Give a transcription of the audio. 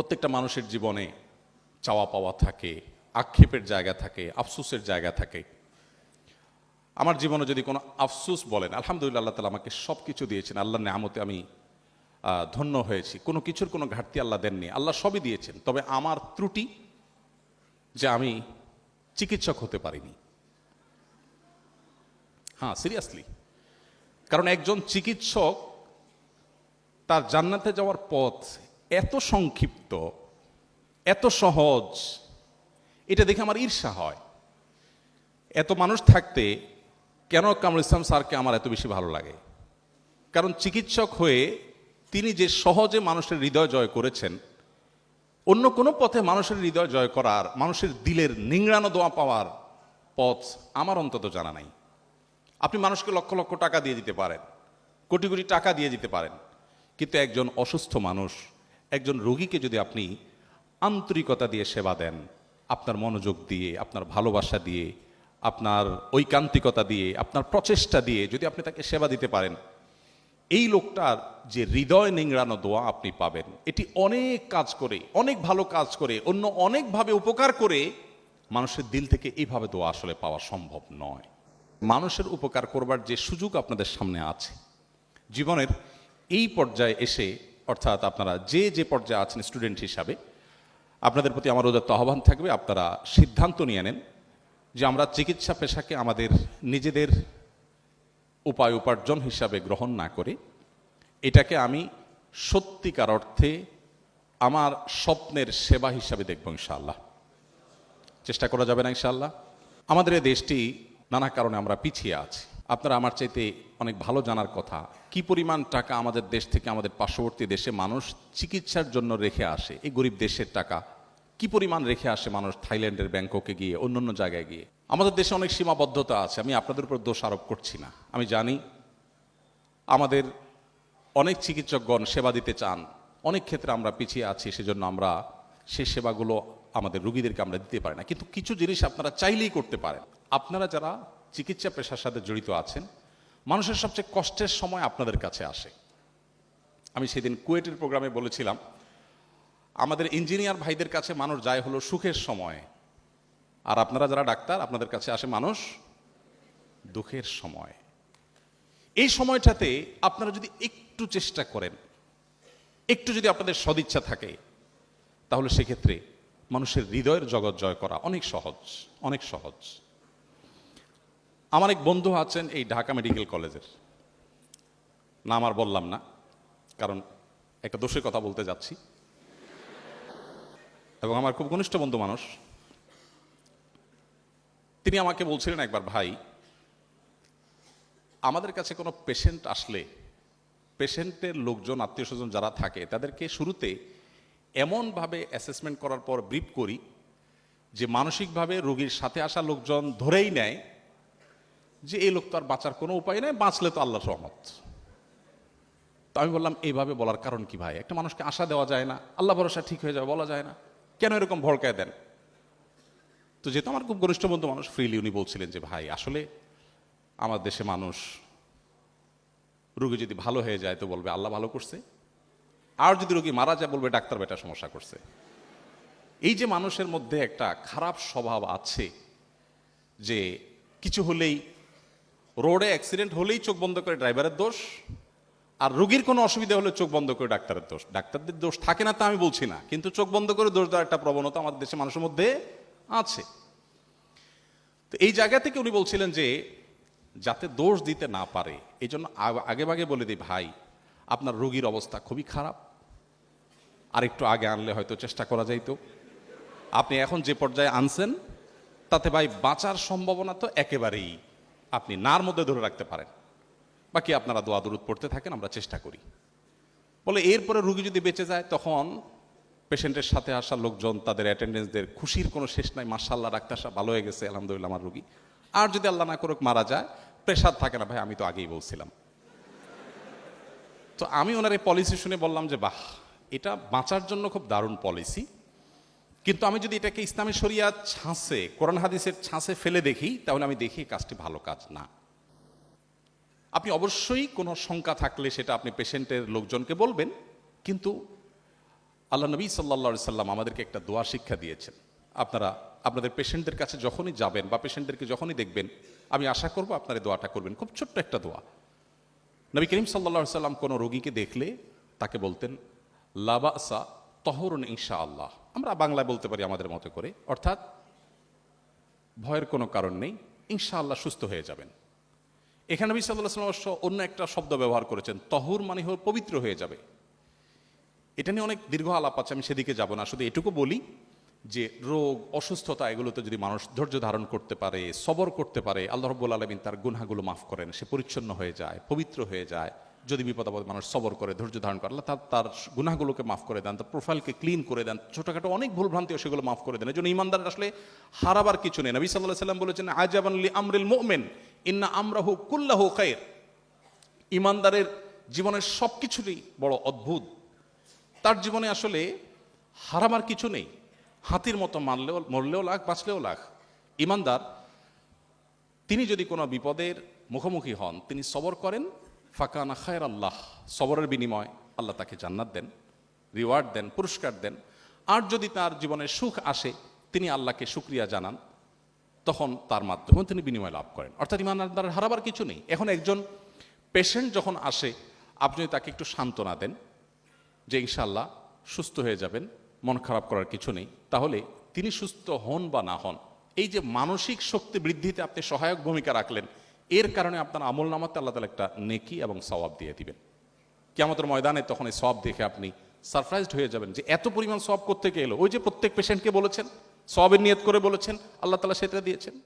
প্রত্যেকটা মানুষের জীবনে চাওয়া পাওয়া থাকে, আক্ষেপের জায়গা থাকে, আফসোসের জায়গা থাকে। আমার জীবনে যদি কোনো আফসোস বলেন, আলহামদুলিল্লাহ আল্লাহ তালা আমাকে সব কিছু দিয়েছেন আল্লাহ নামতে আমি ধন্য হয়েছি। কোনো কিছুর কোনো ঘাটতি আল্লাহ দেননি, আল্লাহ সবই দিয়েছেন। তবে আমার ত্রুটি যে আমি চিকিৎসক হতে পারিনি। হ্যাঁ সিরিয়াসলি কারণ একজন চিকিৎসক তার জান্নাতে যাওয়ার পথ এত সংক্ষিপ্ত, এত সহজ, এটা দেখে আমার ঈর্ষা হয়। এত মানুষ থাকতে কেন কামরুল ইসলাম স্যারকে আমার এত বেশি ভালো লাগে? কারণ চিকিৎসক হয়ে তিনি যে সহজে মানুষের হৃদয় জয় করেছেন, অন্য কোনো পথে মানুষের হৃদয় জয় করার, মানুষের দিলের নিংড়ানো দোয়া পাওয়ার পথ আমার অন্তত জানা নাই। আপনি মানুষকে লক্ষ লক্ষ টাকা দিয়ে দিতে পারেন, কোটি কোটি টাকা দিয়ে দিতে পারেন, কিন্তু একজন অসুস্থ মানুষ একজন রোগীকে যদি আপনি আন্তরিকতা দিয়ে সেবা দেন, আপনার মনোযোগ দিয়ে, আপনার ভালোবাসা দিয়ে, আপনার ঐকান্তিকতা দিয়ে, আপনার প্রচেষ্টা দিয়ে যদি আপনি তাকে সেবা দিতে পারেন, এই লোকটার যে হৃদয় নিংড়ানো দোয়া আপনি পাবেন, এটি অনেক কাজ করে, অনেক ভালো কাজ করে, অন্য অনেকভাবে উপকার করে মানুষের দিল থেকে এইভাবে দোয়া আসলে পাওয়া সম্ভব নয়। মানুষের উপকার করবার যে সুযোগ আপনাদের সামনে আছে, জীবনের এই পর্যায়ে এসে অর্থাৎ আপনারা যে যে পর্যায়ে আছেন স্টুডেন্ট হিসাবে, আপনাদের প্রতি আমার ওদের আহ্বান থাকবে, আপনারা সিদ্ধান্ত নিয়ে নেন যে আমরা চিকিৎসা পেশাকে আমাদের নিজেদের উপায় উপার্জন হিসাবে গ্রহণ না করে, এটাকে আমি সত্যিকার অর্থে আমার স্বপ্নের সেবা হিসাবে দেখব ইনশাআল্লাহ। চেষ্টা করা যাবে না ইনশাআল্লাহ। আমাদের এই দেশটি নানা কারণে আমরা পিছিয়ে আছি। আপনারা আমার চাইতে অনেক ভালো জানার কথা। কি পরিমাণ টাকা আমাদের দেশ থেকে আমাদের পার্শ্ববর্তী দেশে মানুষ চিকিৎসার জন্য রেখে আসে? এই গরিব দেশের টাকা কি পরিমাণ রেখে আসে মানুষ থাইল্যান্ডের ব্যাংককে গিয়ে অন্য অন্য জায়গায় গিয়ে? আমাদের দেশে অনেক সীমাবদ্ধতা আছে, আমি আপনাদের উপর দোষ আরোপ করছি না। আমি জানি আমাদের অনেক চিকিৎসকগণ সেবা দিতে চান। অনেক ক্ষেত্রে আমরা পিছিয়ে আছি, সেজন্য আমরা সে সেবাগুলো আমাদের রুগীদেরকে আমরা দিতে পারি না। কিন্তু কিছু জিনিস আপনারা চাইলেই করতে পারেন। আপনারা যারা চিকিৎসা পেশার সাথে জড়িত আছেন মানুষের সবচেয়ে কষ্টের সময় আপনাদের কাছে আসে। আমি সেদিন কুয়েটের প্রোগ্রামে বলেছিলাম, আমাদের ইঞ্জিনিয়ার ভাইদের কাছে মানুষ যায় হলো সুখের সময়। আর আপনারা যারা ডাক্তার, আপনাদের কাছে আসে মানুষ দুঃখের সময়। এই সময়টাতে আপনারা যদি একটু চেষ্টা করেন, একটু যদি আপনাদের সদিচ্ছা থাকে, তাহলে সেক্ষেত্রে মানুষের হৃদয়ের জগৎ জয় করা অনেক সহজ অনেক সহজ। আমার এক বন্ধু আছেন এই ঢাকা মেডিকেল কলেজের। নাম আর বললাম না, কারণ একটা দোষের কথা বলতে যাচ্ছি। এবং আমার খুব ঘনিষ্ঠ বন্ধু মানুষ। তিনি আমাকে বলছিলেন একবার, ভাই, আমাদের কাছে কোনো পেশেন্ট আসলে পেশেন্টের লোকজন আত্মীয় স্বজন যারা থাকে, তাদেরকে শুরুতে এমনভাবে অ্যাসেসমেন্ট করার পর ব্রিফ করি যে, মানসিকভাবে রোগীর সাথে আসা লোকজন ধরেই নেয় যে এই লোক তো আর বাঁচার কোনো উপায় নেই, বাঁচলে তো আল্লাহ সহমত তো আমি বললাম, এইভাবে বলার কারণ কি ভাই? একটা মানুষকে আশা দেওয়া যায় না, আল্লাহ ভরসা ঠিক হয়ে যাবে, বলা যায় না। কেন এরকম ভড়কায় দেন? তো যেহেতু আমার খুব ঘনিষ্ঠ বন্ধু মানুষ, ফ্রিলি উনি বলছিলেন যে, ভাই, আসলে আমার দেশে মানুষ রোগী যদি ভালো হয়ে যায় তো বলবে, আল্লাহ ভালো করছে। আর যদি রোগী মারা যায়, বলবে ডাক্তার বেটা সমস্যা করছে। এই যে মানুষের মধ্যে একটা খারাপ স্বভাব আছে যে, কিছু হলেই রোডে অ্যাক্সিডেন্ট হলেই চোখ বন্ধ করে ড্রাইভারের দোষ, আর রোগীর কোনো অসুবিধা হলে চোখ বন্ধ করে ডাক্তারের দোষ। ডাক্তারদের দোষ থাকে না তা আমি বলছি না, কিন্তু চোখ বন্ধ করে দোষ দেওয়ার একটা প্রবণতা আমাদের দেশে মানুষের মধ্যে আছে। তো এই জায়গা থেকে উনি বলছিলেন যে, যাতে দোষ দিতে না পারে, এই জন্য আগে ভাগে বলে দিই, ভাই, আপনার রোগীর অবস্থা খুবই খারাপ। আর একটু আগে আনলে হয়তো চেষ্টা করা যাইতো। আপনি এখন যে পর্যায়ে আনছেন, তাতে ভাই বাঁচার সম্ভাবনা তো একেবারেই আপনি নার মধ্যে ধরে রাখতে পারেন। বাকি আপনারা দোয়া দরুদ পড়তে থাকেন, আমরা চেষ্টা করি। বলে এরপরে রুগী যদি বেঁচে যায়, তখন পেশেন্টের সাথে আসা লোকজন, তাদের অ্যাটেন্ডেন্সদের খুশির কোনো শেষ নাই মার্শাল্লাহ ডাক্তার সাহেব ভালো হয়ে গেছে, আলহামদুলিল্লাহ, আমার রুগী। আর যদি আল্লাহ না করুক, মারা যায়, প্রেশার থাকে না, ভাই, আমি তো আগেই বলছিলাম। তো আমি ওনার এই পলিসি শুনে বললাম যে, বাহ, এটা বাঁচার জন্য খুব দারুণ পলিসি। কিন্তু আমি যদি এটাকে ইসলামী শরিয়া ছাঁচে, কোরআন হাদিসের ছাঁচে ফেলে দেখি, তাহলে আমি দেখি কাজটি ভালো কাজ না। আপনি অবশ্যই কোনো শঙ্কা থাকলে সেটা আপনি পেশেন্টের লোকজনকে বলবেন, কিন্তু আল্লাহ নবী সাল্লা সাল্লাম আমাদেরকে একটা দোয়া শিক্ষা দিয়েছেন। আপনারা, আপনাদের পেশেন্টদের কাছে যখনই যাবেন বা পেশেন্টদেরকে যখনই দেখবেন, আমি আশা করব আপনারা দোয়াটা করবেন। খুব ছোট্ট একটা দোয়া। নবী করিম সাল্লা সাল্লাম কোনো রোগীকে দেখলে তাকে বলতেন লাবাসা তহরুন ইনশা আল্লাহ আমরা বাংলায় বলতে পারি আমাদের মতো করে। অর্থাৎ ভয়ের কোনো কারণ নেই। ইনশাআল্লাহ সুস্থ হয়ে যাবেন। এখানে নবী অন্য একটা শব্দ ব্যবহার করেছেন। তহুর মানে হল পবিত্র হয়ে যাবে। এটা নিয়ে অনেক দীর্ঘ আলাপ আছে, আমি সেদিকে যাব না। শুধু এটুকু বলি যে রোগ, অসুস্থতা এগুলোতে যদি মানুষ ধৈর্য ধারণ করতে পারে, সবর করতে পারে, আল্লাহ রব্বুল আলমিন তার গুনাগুলো মাফ করেন। সে পরিচ্ছন্ন হয়ে যায়, পবিত্র হয়ে যায়। যদি বিপদ আপদ মানুষ সবর করে, ধৈর্য ধারণ করে তার তার মাফ করে দেন, তার প্রোফাইলকে ক্লিন করে দেন, ছোটখাটো অনেক ভুলভ্রান্তিও সেগুলো মাফ করে দেন। এই জন্য ইমানদার আসলে হারাবার কিছু নেই। নবী সাল্লাহ সাল্লাম বলেছেন আজাবানলি আমরিল মোমেন, ইন্না আমরাহু কুল্লাহু খায়ের ইমানদারের জীবনের সব কিছুরই বড় অদ্ভুত। তার জীবনে আসলে হারাবার কিছু নেই। হাতির মতো মারলেও, মরলেও লাখ, বাঁচলেও লাখ। ইমানদার তিনি যদি কোনো বিপদের মুখোমুখি হন, তিনি সবর করেন ফাঁকানা খায়ের আল্লাহ সবরের বিনিময় আল্লাহ তাকে জান্নাত দেন রিওয়ার্ড দেন, পুরস্কার দেন। আর যদি তার জীবনে সুখ আসে, তিনি আল্লাহকে সুক্রিয়া জানান, তখন তার মাধ্যমে তিনি বিনিময় লাভ করেন। অর্থাৎ ইমানদারের হারাবার কিছু নেই। এখন একজন পেশেন্ট যখন আসে, আপনি তাকে একটু সান্ত্বনা দেন, যে ইনশাল্লাহ সুস্থ হয়ে যাবেন, মন খারাপ করার কিছু নেই, তাহলে তিনি সুস্থ হন বা না হন, এই যে মানসিক শক্তি বৃদ্ধিতে আপনি সহায়ক ভূমিকা রাখলেন এর কারণে আপনার আমল নামাতে আল্লাহ তালা একটা নেকি এবং সওয়াব দিয়ে দিবেন। কেমতের ময়দানে তখন এই সব দেখে আপনি সারপ্রাইজড হয়ে যাবেন যে এত পরিমাণ সব করতে এলো? ওই যে প্রত্যেক পেশেন্টকে বলেছেন সবের নিয়ত করে বলেছেন, আল্লাহ তালা সেটা দিয়েছেন।